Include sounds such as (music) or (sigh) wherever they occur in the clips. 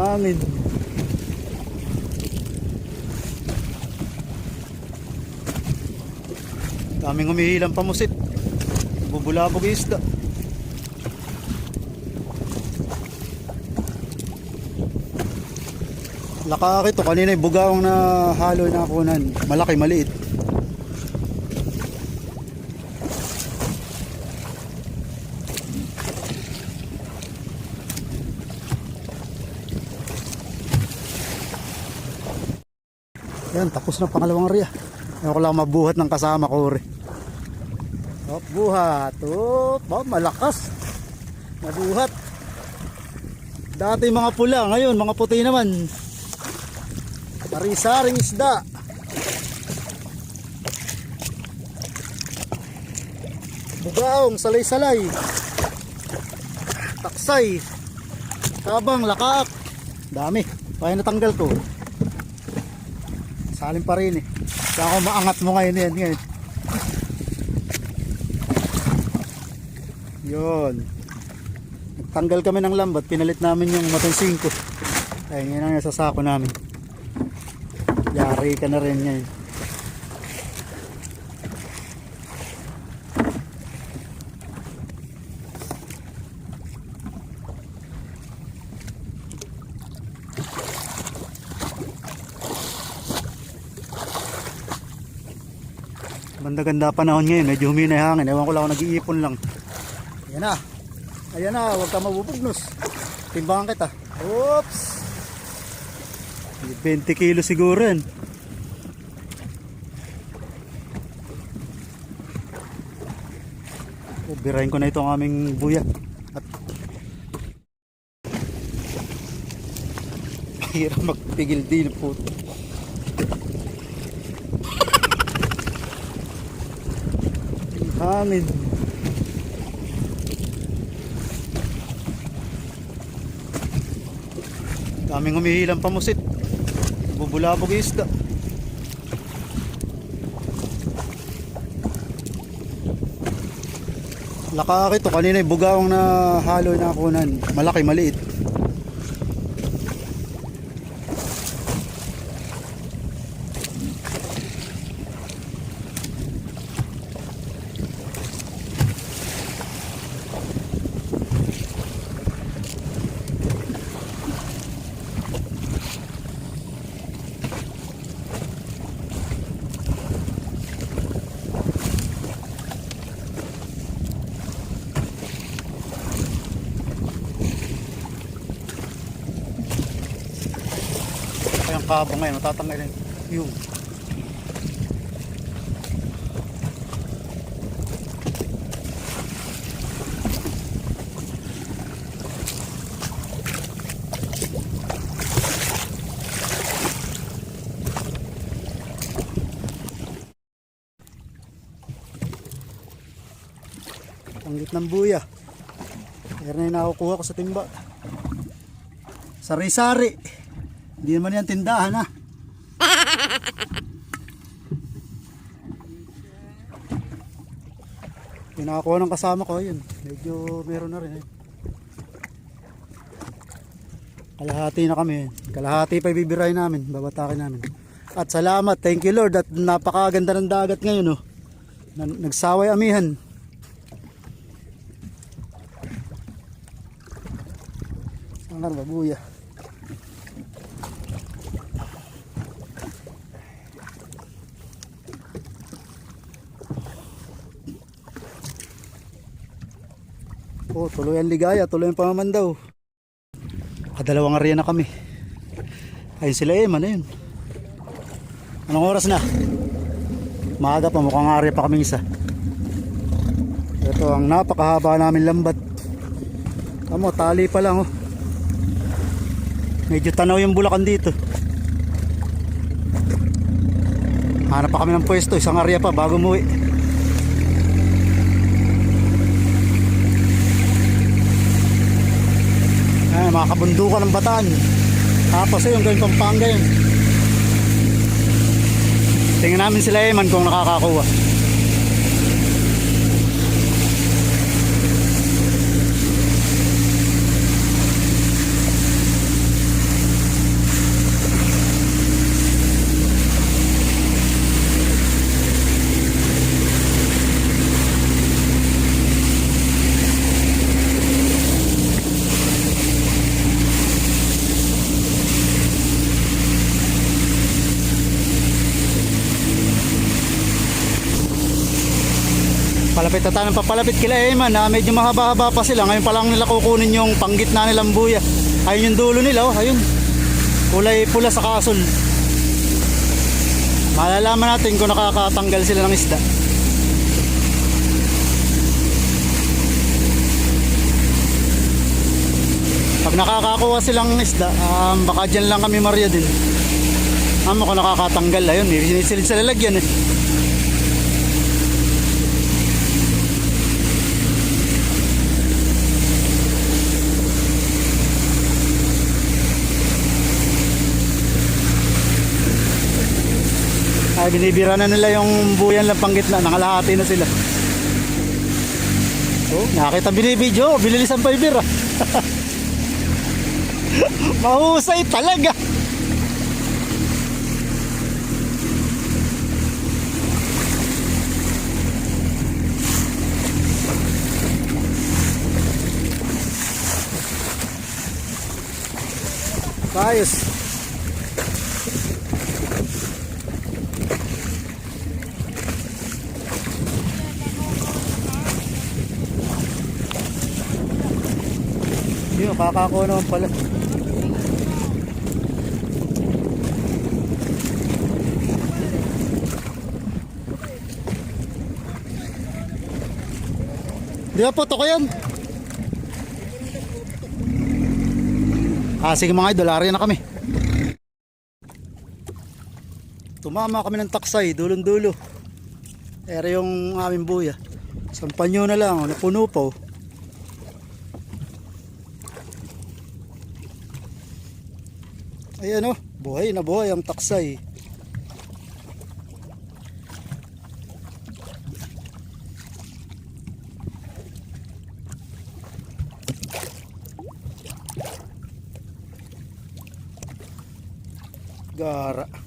hangin. Daming humihilang pamusit. Bubulabog isda. Lakaki to. Kanina yung bugawang na halo na kunan. Malaki, maliit. Yan, tapos na pangalawang area. Ayaw ko lang mabuhat ng kasama ko rin. Op, buhat. Op, oh, malakas. Nabuhat. Dati mga pula, ngayon mga puti naman. Sari-saring isda. Bugaong, salay-salay. Taksay. Tabang, lakaak. Dami. Kaya natanggal ko. Salim pa rin eh. Kaya ako maangat mo ngayon yan. Ngayon. Yun. Nagtanggal kami ng lambat. Pinalit namin yung matong 5. Ay, yun ang nasa sako namin. Yari ka na rin ngayon. Ganda-ganda panahon ngayon. Medyo humina yung hangin. Ewan ko lang kung nag-iipon lang. Ayan na. Ayan na. Huwag ka mabubugnos. Timbangan kita. Oops. 20 kilo siguro yan. Oh, birahin ko na itong aming buya. At (laughs) hirap magpigil din po. Hangin. Daming humihilang pamusit. Bubulabog yung isda. Lakaki to. Kanina yung bugawang na halo na kunan. Malaki, maliit. Kabo ngayon, natatanggalin. Yung. Ang lit ng buya. Ayan na yung nakukuha ko sa timba. Sari-sari. Hindi naman yan tindahan ha. Pinakakuha ng kasama ko yun. Medyo meron na rin eh. Kalahati na kami. Kalahati pa ibibirahin namin. Babatakin namin. At salamat. Thank you Lord. At napakaganda ng dagat ngayon. Oh. Na- Nagsaway amihan. Ang ano Oh, tuloy ang ligaya, tuloy ang pamamandaw. Kadalawang area na kami. Ayun sila eh, ano yun? Anong oras na? Maaga pa, mukhang area pa kaming isa. Ito ang napakahaba namin lambat. Tamo, tali pa lang oh. Medyo tanaw yung bulakan dito. Hanap pa kami ng pwesto, isang area pa bago umuwi. Ay, mga kabundukan ng bataan. Tapos yun, gawin Pampanga yun. Tingnan namin sila Eman kung nakakakuha. Palapit na tayo papalapit kila Eman na medyo mahaba-haba pa sila. Ngayon pa lang nila kukunin yung panggitna nilang buya. Ayun yung dulo nila oh, ayun. Kulay pula sa kasol. Malalaman natin kung nakakatanggal sila ng isda. Pag nakakakuha silang isda, um, baka dyan lang kami Maria din. Amo ko nakakatanggal ayun, may sinisilid sa lalagyan eh. Binibira na nila yung buyan lang panggitna, nakalahati na sila. Oh, nakita binibidyo, bililisan pa ibira. (laughs) Mahusay talaga. Ayos. Yun, kakakuha naman pala. Di ba puto ko yan? Ah, sige mga idol, ari na kami. Tumama kami ng taksay, dulong dulo. Ere yung aming buya. Sampan nyo na lang, napuno pa oh. Ayan oh, buhay na buhay ang taksay. Gara.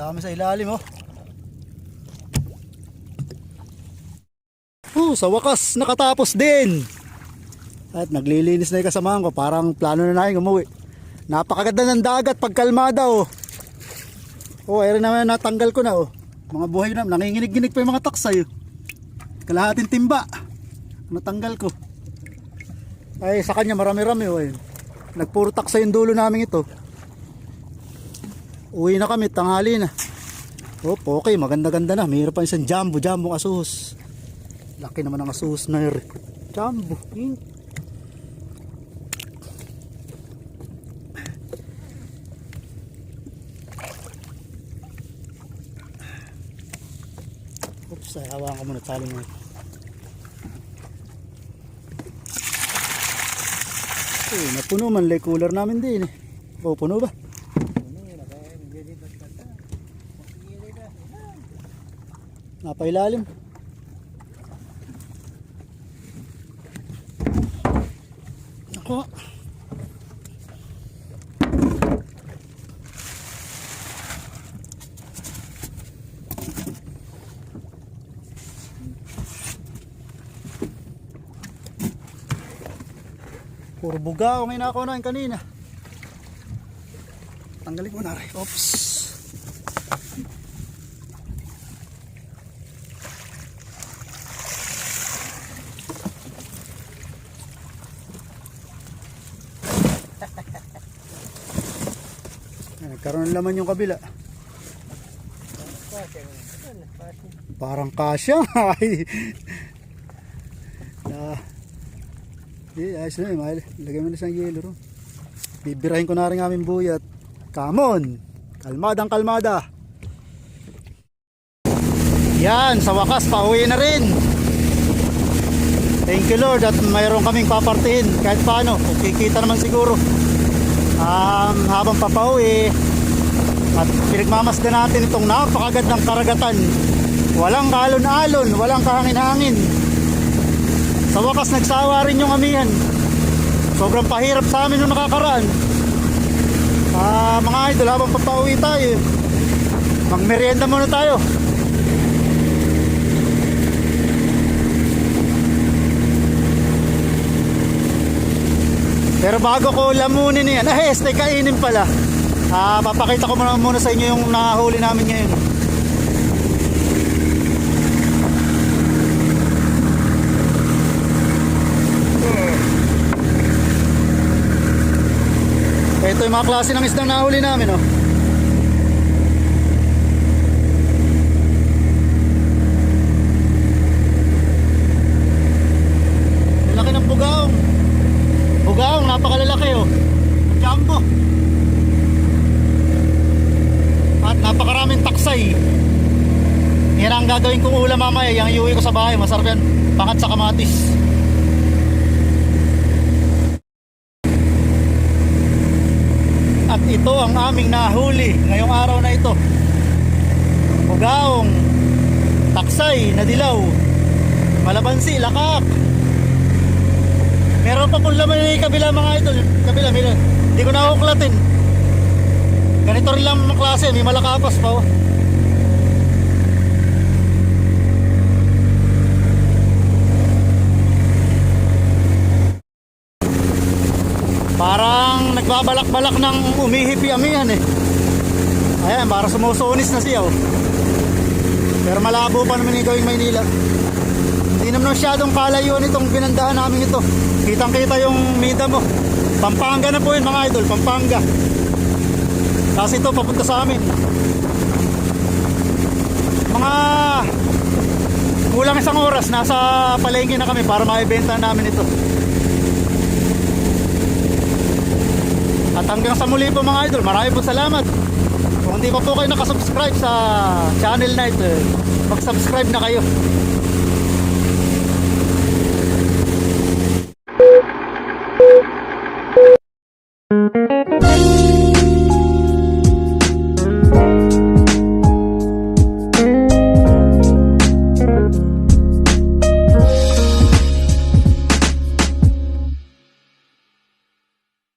Dami sa ilalim oh. Oh, sa wakas nakatapos din. At naglilinis na yung kasamahan ko. Parang plano na namin umuwi. Napakaganda ng dagat pag kalmada oh. Oh, ayun naman natanggal ko na oh. Mga buhay na, nanginginig-ginig pa yung mga taksay. oh. Kalahating timba. Natanggal ko. Ay, sa kanya marami-rami oh. ayun. Nagpuro taksay yung dulo namin ito. Uwi na kami, tanghali na. Oh, okay, maganda-ganda na. Mayroon pa isang jumbo, jumbo asus. Laki naman ang asus na yun. Jumbo. Hmm. Oops, ay, hawakan ko muna tali mo. Eh, napuno man lay cooler namin din eh. O, puno ba? Napailalim. Ako. Puro bugaw ang inako na kanina. Tanggalin ko na rin. Oops. Nagkaroon ng laman yung kabila. Parang kasya. (laughs) Ah. Di, ayos na yun. Lagay mo na isang yelo ro. Bibirahin ko na rin aming buyat. Come on. Kalmadang kalmada. Yan, sa wakas, pauwi na rin. Thank you Lord at mayroon kaming papartihin kahit paano. Kikita naman siguro. Um, habang papauwi at pinagmamasdan natin itong napakagandang karagatan. Walang kalon-alon, walang kahangin-hangin. Sa wakas nagsawa rin yung amihan. Sobrang pahirap sa amin nung nakakaraan. Ah, mga idol, habang papauwi tayo, magmerienda muna tayo. Pero bago ko lamunin yan, (laughs) ah, este, kainin pala. Ah, papakita ko muna, muna sa inyo yung nahuli namin ngayon. Ito yung mga klase ng isdang nahuli namin, oh. Ang laki ng bugaong. Bugaong, napakalalaki, oh. Jumbo. At napakaraming taksay. Yan ang gagawin kong ulam mamaya. Yung iuwi ko sa bahay. Masarap yan. Pangat sa kamatis. At ito ang aming nahuli ngayong araw na ito. Bugaong, taksay na dilaw, malabansi, lakak. Meron pa pong laman yung kabila mga idol. Kabila, meron. Hindi ko nakuklatin. Ganito rin lang ang klase, may malakapas pa. Oh. Parang nagbabalak-balak ng umihipi amihan eh. Ayan, para sumusunis na siya oh. Pero malabo pa naman yung gawing Maynila. Hindi naman masyadong kalayuan itong pinandahan namin ito. Kitang kita yung mida mo. Pampanga na po yun mga idol, Pampanga. Kasi ito papunta sa amin. Mga kulang isang oras, nasa palengke na kami para maibenta namin ito. Hanggang sa muli po mga idol, marami po salamat. Kung hindi pa po kayo nakasubscribe sa channel na ito, mag-subscribe na kayo.